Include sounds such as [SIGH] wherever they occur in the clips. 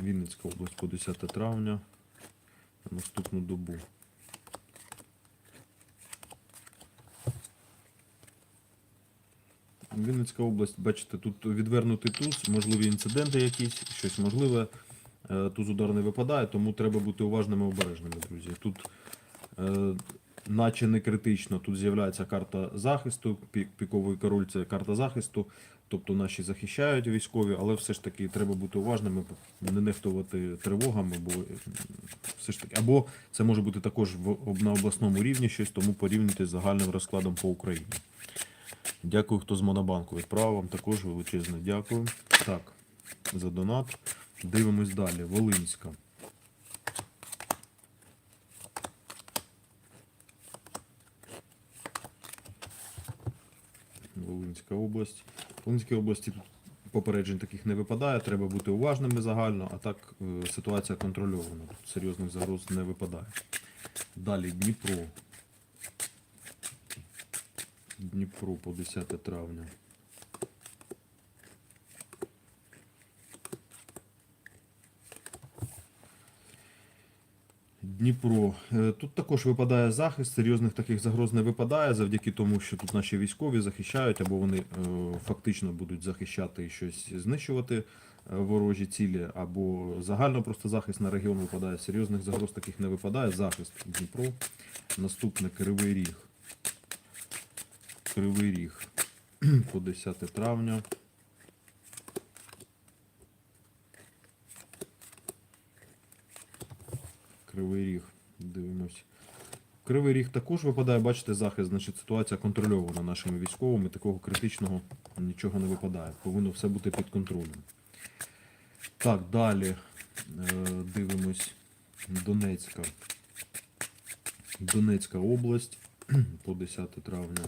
Вінницька область по 10 травня. На наступну добу. Вінницька область, бачите, тут відвернутий туз, можливі інциденти якісь, щось можливе. Е, Туз удар не випадає, тому треба бути уважними і обережними, друзі. Тут е, наче не критично, тут з'являється карта захисту, піковий король це карта захисту, тобто наші захищають військові, але все ж таки треба бути уважними, не нехтувати тривогами, бо все ж таки, або це може бути також на обласному рівні щось, тому порівняйте з загальним розкладом по Україні. Дякую, хто з Монобанку відправив вам також величезне дякую. Так, за донат. Дивимось далі. Волинська. Волинська область. В Волинській області тут попереджень таких не випадає, треба бути уважними загально, а так е, ситуація контрольована. Тут серйозних загроз не випадає. Далі Дніпро. Дніпро по 10 травня. Дніпро. Е, Тут також випадає захист, серйозних таких загроз не випадає завдяки тому, що тут наші військові захищають, або вони е, фактично будуть захищати і щось знищувати е, ворожі цілі, або загально просто захист на регіон випадає. Серйозних загроз таких не випадає. Захист Дніпро. Наступне Кривий Ріг. Кривий Ріг [CLEARS THROAT] по 10 травня. Кривий Ріг. Дивимось. Кривий Ріг також випадає, бачите, захист, значить ситуація контрольована нашими військовими. Такого критичного нічого не випадає. Повинно все бути під контролем. Так, далі е, дивимось. Донецька. Донецька область [CLEARS THROAT] по 10 травня.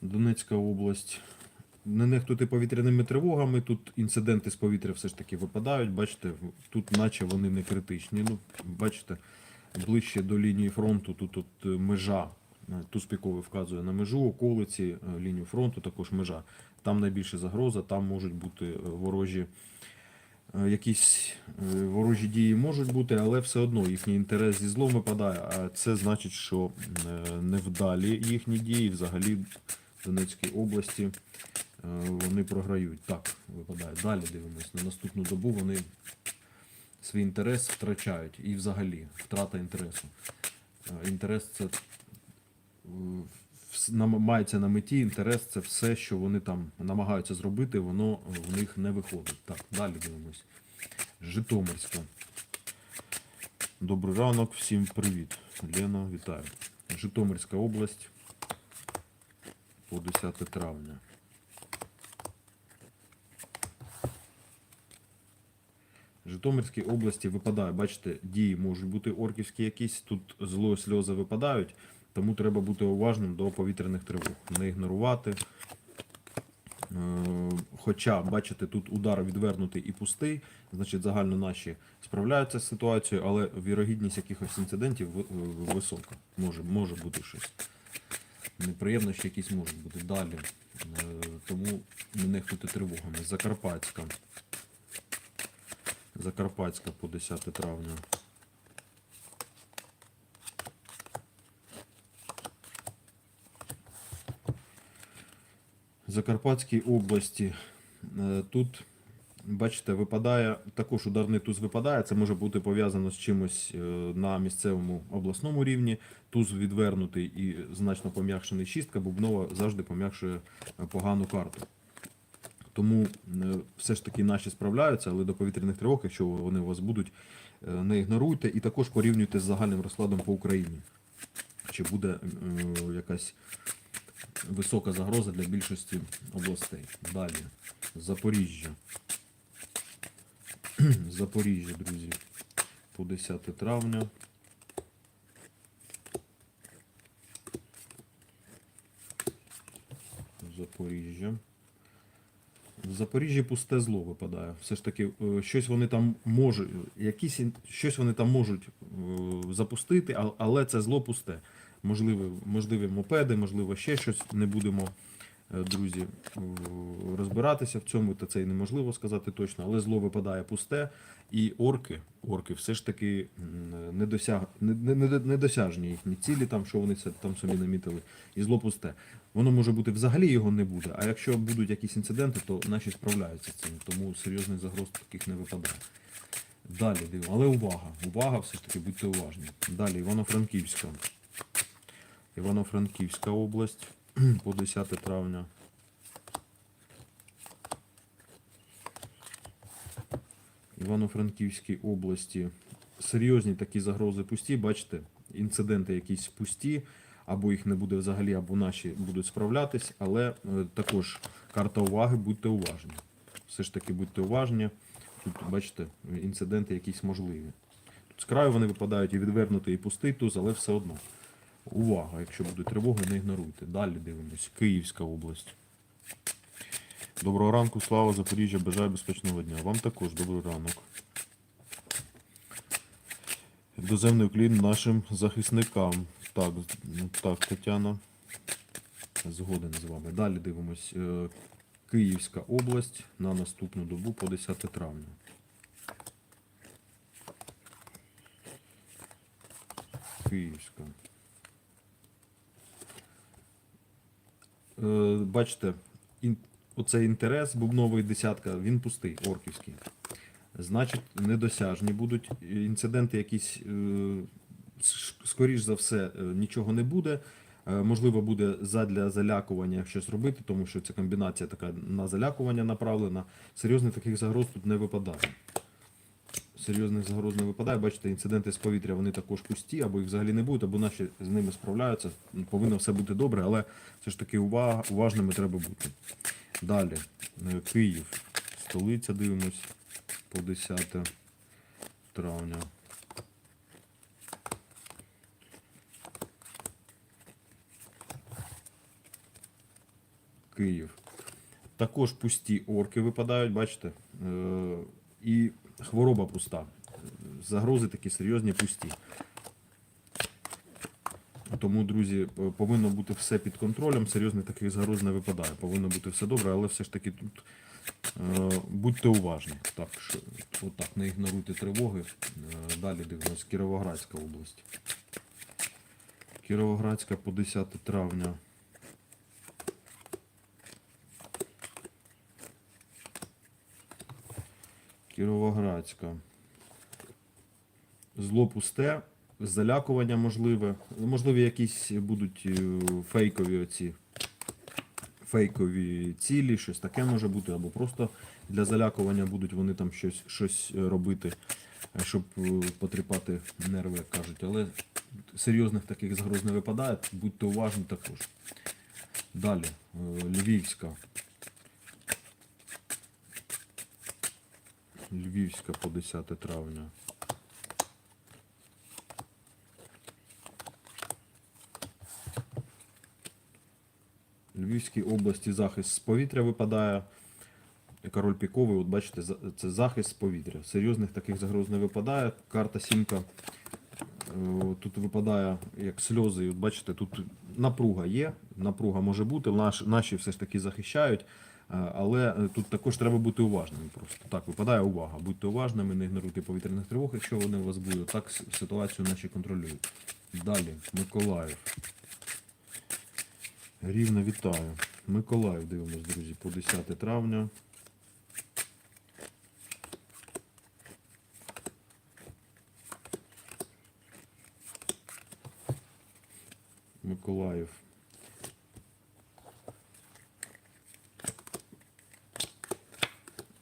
Донецька область. Не нехтуйте повітряними тривогами. Тут інциденти з повітря все ж таки випадають. Бачите, тут наче вони не критичні. Ну, бачите, ближче до лінії фронту тут от е, межа. Е, Туз вказує на межу, околиці, е, лінію фронту, також межа. Там найбільша загроза, там можуть бути ворожі. Якісь ворожі дії можуть бути, але все одно їхній інтерес зі злом випадає. А це значить, що невдалі їхні дії взагалі в Донецькій області вони програють. Так, випадає. Далі дивимось. На наступну добу вони свій інтерес втрачають. І взагалі втрата інтересу. Е, Інтерес це е, мається на меті. Інтерес це все, що вони там намагаються зробити, воно в них не виходить. Так, далі дивимось. Житомирська. Добрий ранок, всім привіт. Лена, вітаю. Житомирська область по 10 травня. Житомирській області випадає, бачите, дії можуть бути орківські якісь, тут зло сльози випадають, тому треба бути уважним до повітряних тривог, не ігнорувати. Е, Хоча, бачите, тут удар відвернутий і пустий, значить загально наші справляються з ситуацією, але вірогідність якихось інцидентів е, висока. Може, може бути щось. Неприємності якісь можуть бути далі. Е, Тому не нехтуйте тривогами. Закарпатська. Закарпатська по 10 травня. Закарпатській області. Е, Тут, бачите, випадає, також ударний туз випадає. Це може бути пов'язано з чимось е, на місцевому обласному рівні. Туз відвернутий і значно пом'якшений шістка, бубнова завжди пом'якшує е, погану карту. Тому е, все ж таки наші справляються, але до повітряних тривог, якщо вони у вас будуть, е, не ігноруйте і також порівнюйте з загальним розкладом по Україні. Чи буде е, якась висока загроза для більшості областей. Далі. Запоріжжя. [CLEARS THROAT] Запоріжжя, друзі. По 10 травня. Запоріжжя. В Запоріжжі пусте зло випадає. Все ж таки, е, щось вони там можуть, якісь щось вони там можуть е, запустити, але це зло пусте. Можливо, можливі мопеди, можливо, ще щось. Не будемо, друзі, розбиратися в цьому, та це і неможливо сказати точно, але зло випадає пусте, і орки, орки все ж таки недосяжні їхні цілі, там, що вони там собі намітили, і зло пусте. Воно може бути взагалі його не буде, а якщо будуть якісь інциденти, то наші справляються з цим, тому серйозних загроз таких не випадає. Далі дивимо, але увага, увага, все ж таки будьте уважні. Далі Івано-Франківська. Івано-Франківська область по 10 травня. Івано-Франківській області серйозні такі загрози пусті. Бачите, інциденти якісь пусті, або їх не буде взагалі, або наші будуть справлятись, але е, також карта уваги, будьте уважні. Все ж таки будьте уважні. Тут, бачите, інциденти якісь можливі. Тут з краю вони випадають і відвернутий, і пустий туз, але все одно. Увага, якщо будуть тривоги, не ігноруйте. Далі дивимось. Київська область. Доброго ранку, слава Запоріжжя, бажаю безпечного дня. Вам також добрий ранок. Доземний уклін нашим захисникам. Так, так, Тетяна. Згоден з вами. Далі дивимось. Е, Київська область на наступну добу по 10 травня. Київська. Бачите, ін- оцей інтерес бубнової десятка, він пустий, орківський. Значить, недосяжні будуть інциденти якісь, е, скоріш за все, е, нічого не буде. Е, Можливо, буде задля залякування щось робити, тому що ця комбінація така на залякування направлена. Серйозних таких загроз тут не випадає. Серйозних загроз не випадає. Бачите, інциденти з повітря вони також пусті, або їх взагалі не будуть, або наші з ними справляються. Повинно все бути добре, але все ж таки увага, уважними треба бути. Далі. Е, Київ. Столиця дивимось по 10 травня. Київ. Також пусті орки випадають, бачите? Е, І хвороба пуста. Загрози такі серйозні, пусті. Тому, друзі, повинно бути все під контролем, серйозних таких загроз не випадає. Повинно бути все добре, але все ж таки тут е, будьте уважні. Так, що, отак, не ігноруйте тривоги. Е, Далі дивимось, Кіровоградська область. Кіровоградська по 10 травня. Кіровоградська. Зло пусте, залякування можливе. Можливі якісь будуть е, фейкові оці фейкові цілі, щось таке може бути, або просто для залякування будуть вони там щось, щось робити, щоб е, потріпати нерви, як кажуть. Але серйозних таких загроз не випадає, будьте уважні також. Далі, е, Львівська. Львівська по 10 травня. Львівській області захист з повітря випадає. Король піковий, от бачите, це захист з повітря. Серйозних таких загроз не випадає. Карта сімка е, тут випадає як сльози. От бачите, тут напруга є, напруга може бути. Наш, наші все ж таки захищають. Е, Але е, тут також треба бути уважними. Просто так випадає увага. Будьте уважними, не ігноруйте повітряних тривог, якщо вони у вас будуть. Так ситуацію наші контролюють. Далі, Миколаїв. Рівно вітаю. Миколаїв дивимось, друзі, по 10 травня. Миколаїв.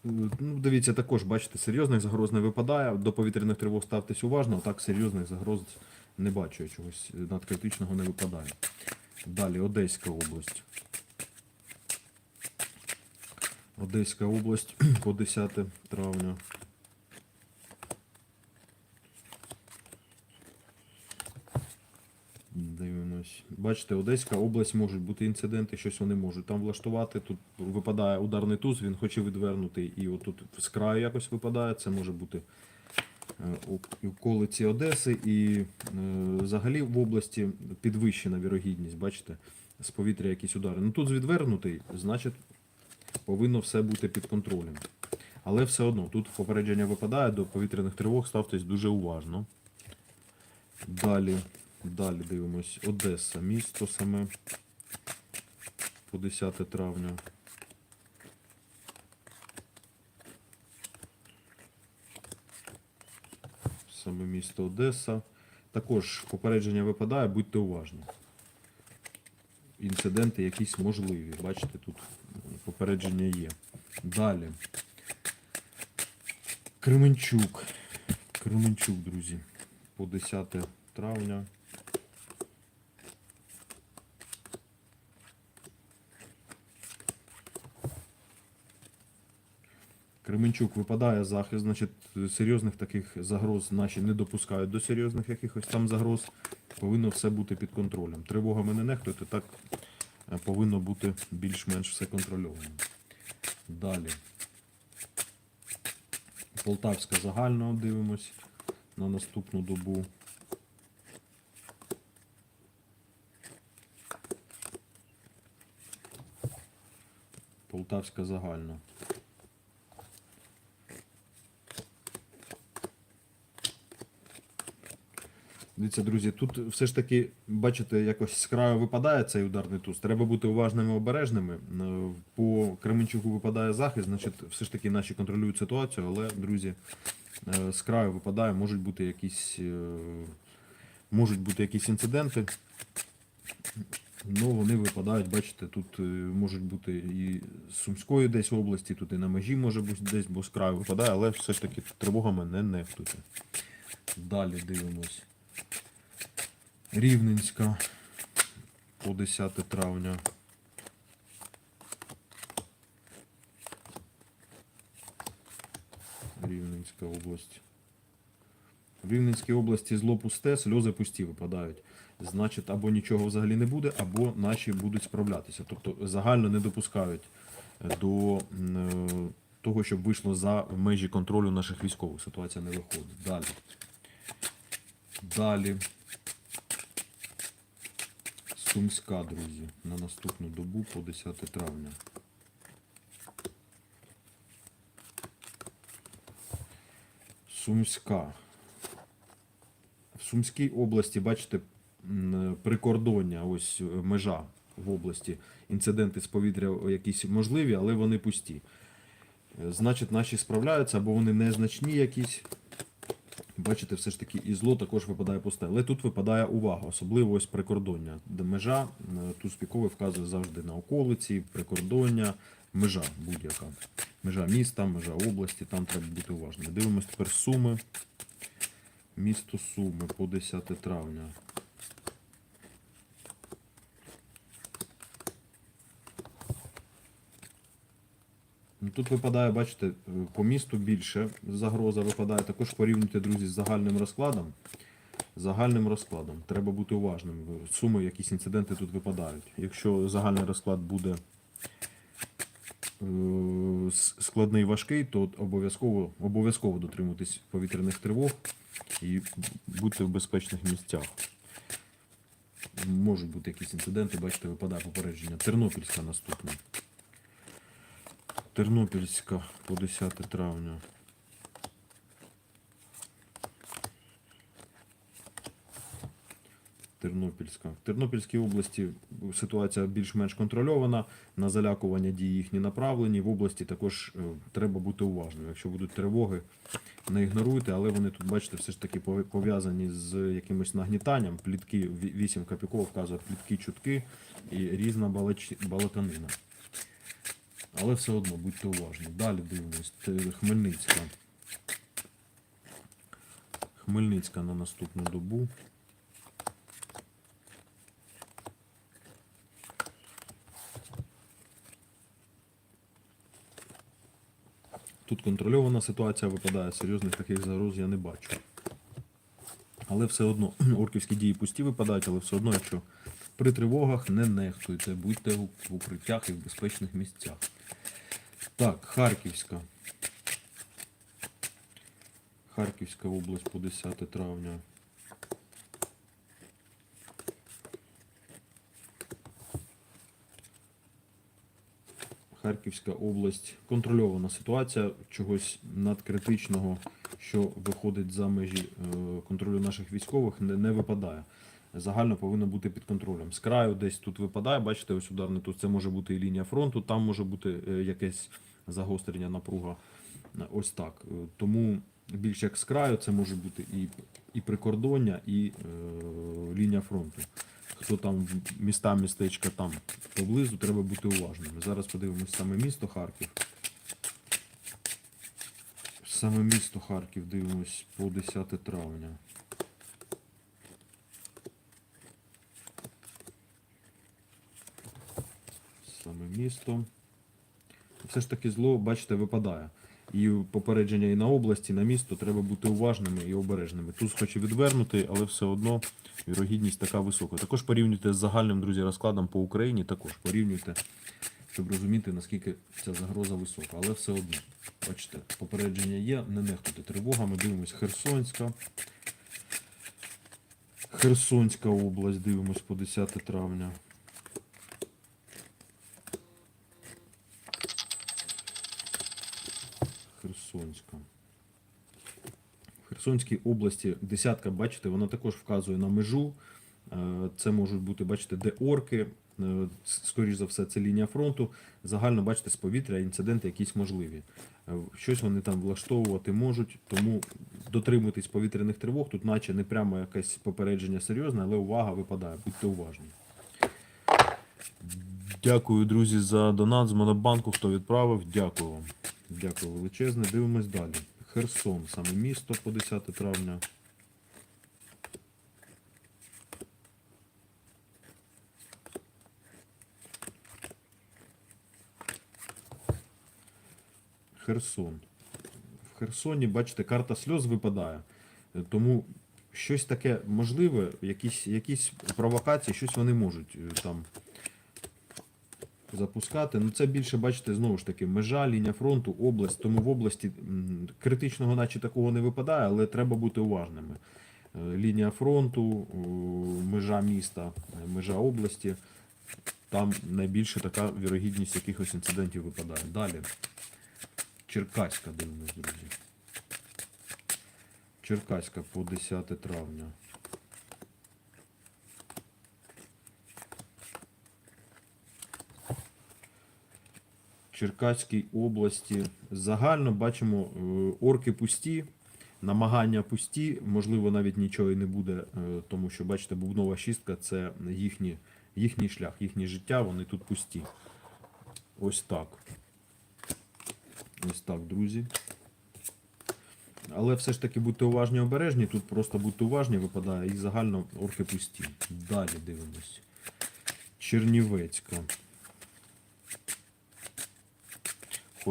Ну, дивіться, також бачите, серйозних загроз не випадає. До повітряних тривог ставтесь уважно, так серйозних загроз не бачу, я чогось надкритичного не випадає. Далі Одеська область. Одеська область [CLEARS THROAT] по 10 травня. Дивимось. Бачите, Одеська область можуть бути інциденти, щось вони можуть там влаштувати. Тут випадає ударний туз, він хоче відвернути, і отут з краю якось випадає. Це може бути е, околиці Одеси і е, взагалі в області підвищена вірогідність, бачите, з повітря якісь удари. Ну тут відвернутий, значить повинно все бути під контролем. Але все одно, тут попередження випадає до повітряних тривог, ставтесь дуже уважно. Далі, далі дивимось. Одеса, місто саме по 10 травня. Саме місто Одеса. Також попередження випадає, будьте уважні. Інциденти якісь можливі. Бачите, тут попередження є. Далі. Кременчук. Кременчук, друзі. По 10 травня. Кременчук випадає захист, значить серйозних таких загроз наші не допускають до серйозних якихось там загроз. Повинно все бути під контролем. Тривогами не нехтуйте, так е, повинно бути більш-менш все контрольовано. Далі. Полтавська загальна дивимось на наступну добу. Полтавська загальна. Дивіться, друзі, тут все ж таки, бачите, якось з краю випадає цей ударний туз. Треба бути уважними обережними. Е, По Кременчуку випадає захист, значить, все ж таки наші контролюють ситуацію, але, друзі, е, з краю випадає, можуть бути якісь, е, можуть бути якісь інциденти. Ну, вони випадають, бачите, тут можуть бути і з Сумської десь області, тут і на межі може бути десь, бо з краю випадає, але все ж таки тривогами не нехтуйте. Далі дивимось. Рівненська по 10 травня. Рівненська область. В Рівненській області зло пусте, сльози пусті випадають. Значить, або нічого взагалі не буде, або наші будуть справлятися. Тобто загально не допускають до е, того, щоб вийшло за межі контролю наших військових. Ситуація не виходить. Далі. Далі. Сумська, друзі, на наступну добу по 10 травня. Сумська. В Сумській області, бачите, прикордоння, ось е, межа в області. Інциденти з повітря якісь можливі, але вони пусті. Е, Значить, наші справляються, або вони незначні якісь. Бачите, все ж таки і зло також випадає пусте. Але тут випадає увага, особливо ось прикордоння, де межа, е, тут спіковий вказує завжди на околиці, прикордоння, межа будь-яка. Межа міста, межа області, там треба бути уважним. Дивимось тепер Суми. Місто Суми по 10 травня. Тут випадає, бачите, е, по місту більше загроза випадає. Також порівнюйте, друзі, з загальним розкладом. Загальним розкладом. Треба бути уважним. Суми якісь інциденти тут випадають. Якщо загальний розклад буде е, складний важкий, то обов'язково обов'язково дотримуйтесь повітряних тривог і будьте в безпечних місцях. Можуть бути якісь інциденти, бачите, випадає попередження. Тернопільська наступна. Тернопільська по 10 травня. Тернопільська. В Тернопільській області ситуація більш-менш контрольована. На залякування дії їхні направлені. В області також е, треба бути уважним. Якщо будуть тривоги, не ігноруйте, але вони тут, бачите, все ж таки пов'язані з якимось нагнітанням. Плітки, ві- вісім копійков вказує плітки, чутки і різна балач- балаканина. Але все одно будьте уважні. Далі дивимось. Хмельницька. Хмельницька на наступну добу. Тут контрольована ситуація випадає, серйозних таких загроз я не бачу. Але все одно [CLEARS THROAT] орківські дії пусті випадають, але все одно, якщо при тривогах не нехтуйте, будьте в укриттях і в безпечних місцях. Так, Харківська. Харківська область по 10 травня. Харківська область контрольована ситуація чогось надкритичного, що виходить за межі е, контролю наших військових, не випадає. Загально повинно бути під контролем. З краю десь тут випадає, бачите, ось ударний тут це може бути і лінія фронту, там може бути е, якесь загострення напруга. Ось так. Е, Тому більш як з краю це може бути і, і прикордоння, і е, лінія фронту. Хто там міста, містечка там поблизу, треба бути уважними. Зараз подивимось саме місто Харків. Саме місто Харків дивимось по 10 травня. Саме місто. Все ж таки зло, бачите, випадає. І попередження і на області, і на місто треба бути уважними і обережними. Тут хоче відвернути, але все одно вірогідність така висока. Також порівнюйте з загальним, друзі, розкладом по Україні. Також порівнюйте, щоб розуміти, наскільки ця загроза висока. Але все одно, бачите, попередження є, не нехтуйте тривогами. Дивимось Херсонська. Херсонська область, дивимось по 10 травня. Херсонська. В Херсонській області десятка, бачите, вона також вказує на межу. Е, Це можуть бути, бачите, де орки. Е, Скоріш за все, це лінія фронту. Загально, бачите, з повітря інциденти якісь можливі. Е, Щось вони там влаштовувати можуть, тому дотримуйтесь повітряних тривог. Тут, наче не прямо якесь попередження серйозне, але увага випадає. Будьте уважні. Дякую, друзі, за донат з Монобанку. Хто відправив, дякую вам. Дякую величезне. Дивимось далі. Херсон, саме місто по 10 травня. Херсон. В Херсоні, бачите, карта сльоз випадає. Тому щось таке можливе, якісь, якісь провокації, щось вони можуть е, там запускати. Ну це більше, бачите, знову ж таки, межа, лінія фронту, область. Тому в області критичного, наче такого не випадає, але треба бути уважними. Е, Лінія фронту, межа міста, е, межа області. Там найбільше така вірогідність якихось інцидентів випадає. Далі. Черкаська дивимось, друзі. Черкаська по 10 травня. Черкаській області. Загально бачимо е, орки пусті, намагання пусті, можливо, навіть нічого і не буде, е, тому що, бачите, бубнова шістка це їхні, їхній шлях, їхнє життя, вони тут пусті. Ось так. Ось так, друзі. Але все ж таки будьте уважні обережні. Тут просто будьте уважні, випадає і загально орки пусті. Далі дивимось. Чернівецька.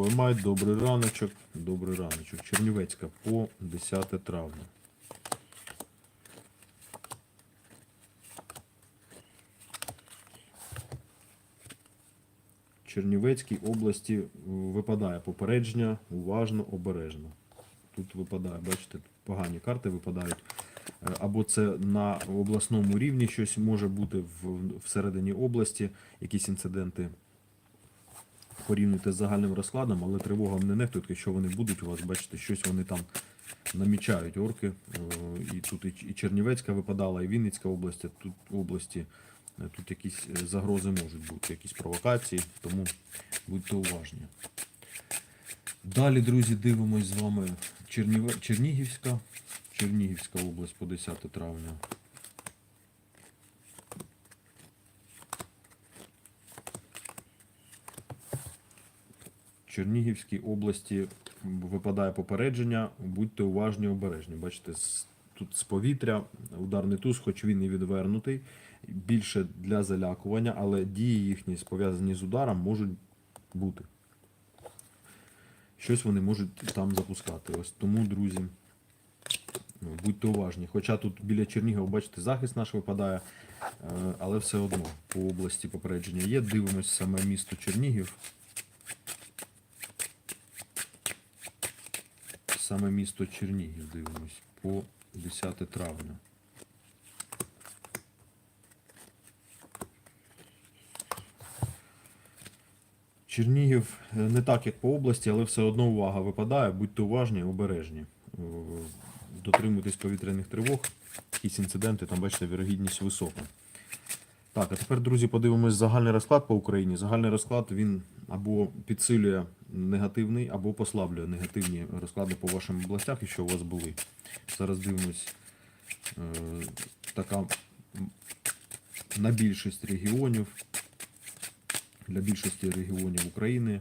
Хоймай, добрий раночок. Добрий раночок. Чернівецька по 10 травня. Чернівецькій області випадає попередження, уважно, обережно. Тут випадає, бачите, погані карти випадають. Е, Або це на обласному рівні щось може бути всередині області, якісь інциденти. Порівнюйте з загальним розкладом, але тривогам не нехтуйте, що вони будуть у вас, бачите, щось вони там намічають орки. Е, І тут і Чернівецька випадала, і Вінницька область, тут області. Е, Тут якісь е, загрози можуть бути, якісь провокації, тому будьте уважні. Далі, друзі, дивимось з вами. Чернігівська. Чернігівська область по 10 травня. Чернігівській області випадає попередження, будьте уважні, обережні. Бачите, тут з повітря ударний туз, хоч він і відвернутий, більше для залякування, але дії їхні пов'язані з ударом можуть бути. Щось вони можуть там запускати. Ось тому, друзі, ну, будьте уважні. Хоча тут біля Чернігова, бачите, захист наш випадає, е, але все одно по області попередження є. Дивимось саме місто Чернігів. Саме місто Чернігів дивимось по 10 травня. Чернігів е, не так, як по області, але все одно увага випадає. Будьте уважні, обережні. Е, Дотримуйтесь повітряних тривог. Якісь інциденти, там бачите, вірогідність висока. Так, а тепер, друзі, подивимось загальний розклад по Україні. Загальний розклад він або підсилює негативний, або послаблює негативні розклади по вашим областях, якщо у вас були. Зараз дивимось е, така на більшість регіонів. Для більшості регіонів України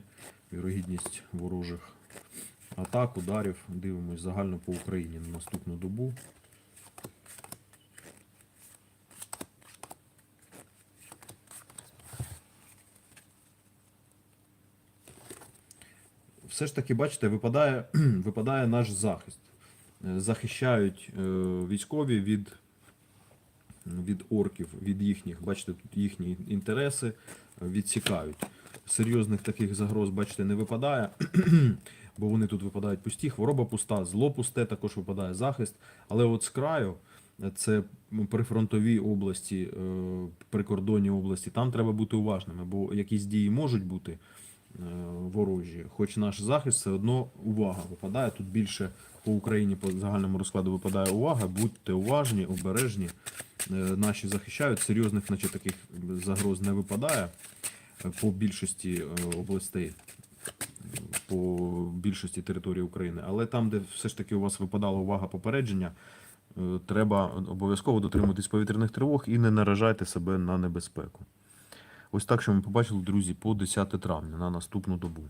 вірогідність ворожих атак, ударів. Дивимось загально по Україні на наступну добу. Все ж таки, бачите, випадає, [CLEARS THROAT] випадає наш захист. Е, Захищають е, військові від, від орків, від їхніх, бачите, тут їхні інтереси е, відсікають. Серйозних таких загроз, бачите, не випадає, [CLEARS THROAT] бо вони тут випадають пусті, хвороба пуста, зло пусте, також випадає захист. Але от з краю, це прифронтові області, прикордонні області, там треба бути уважними, бо якісь дії можуть бути ворожі, хоч наш захист все одно увага випадає. Тут більше по Україні по загальному розкладу випадає увага. Будьте уважні, обережні. Е, Наші захищають, серйозних, значить, таких загроз не випадає е, по більшості е, областей, е, по більшості території України. Але там, де все ж таки у вас випадала увага попередження, е, треба обов'язково дотримуватись повітряних тривог і не наражайте себе на небезпеку. Ось так, що ми побачили, друзі, по 10 травня на наступну добу.